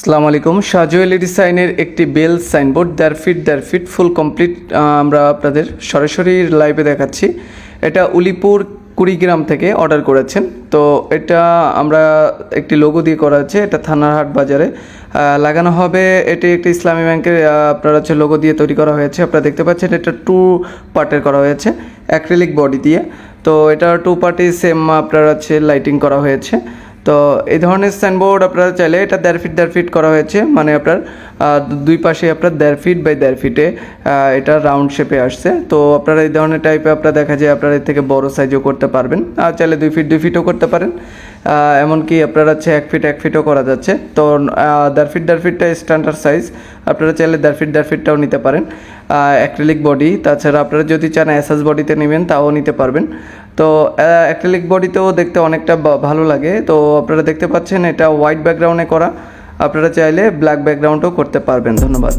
আসসালামু আলাইকুম। সাজুয়েলি ডিজাইনের একটি বেল সাইনবোর্ড দেড় ফিট দেড় ফিট, ফুল কমপ্লিট আমরা আপনাদের সরাসরি লাইভে দেখাচ্ছি। এটা উলিপুর কুড়িগ্রাম থেকে অর্ডার করেছেন। তো এটা আমরা একটি লোগো দিয়ে করা হচ্ছে এটা থানারহাট বাজারে। লাগানো হবে, এটি একটি ইসলামী ব্যাংকের আপনার হচ্ছে লোগো দিয়ে তৈরি করা হয়েছে। আপনারা দেখতে পাচ্ছেন, এটা টু পার্টের করা হয়েছে, অ্যাক্রিলিক বডি দিয়ে। তো এটা টু পার্টি সেম আপনার হচ্ছে লাইটিং করা হয়েছে। তো এই ধরনের সাইনবোর্ড আপনারা চাইলে এটা দেড় ফিট দেড় ফিট করা হয়েছে। মানে আপনার দুই পাশে আপনার দেড় ফিট বাই দেড় ফিটে এটা রাউন্ড শেপে আসছে। তো আপনারা এই ধরনের টাইপে আপনারা দেখা যায় আপনারা এর থেকে বড় সাইজও করতে পারবেন। আর চাইলে দুই ফিট দুই ফিটও করতে পারেন। এমনকি আপনারা হচ্ছে এক ফিট এক ফিটও করা যাচ্ছে। তো দেড় ফিট দেড় ফিটটা স্ট্যান্ডার্ড সাইজ আপনারা চাইলে দেড় ফিট দেড় ফিটটাও নিতে পারেন। অ্যাক্রিলিক বডি তাছাড়া আপনারা যদি চান এসএস বডিতে নেবেন, তাও নিতে পারবেন। তো অ্যাক্রিলিক বডিতেও দেখতে অনেকটা ভালো লাগে। তো, আপনারা দেখতে পাচ্ছেন এটা হোয়াইট ব্যাকগ্রাউন্ডে করা। আপনারা চাইলে ব্ল্যাক ব্যাকগ্রাউন্ডও করতে পারবেন। ধন্যবাদ।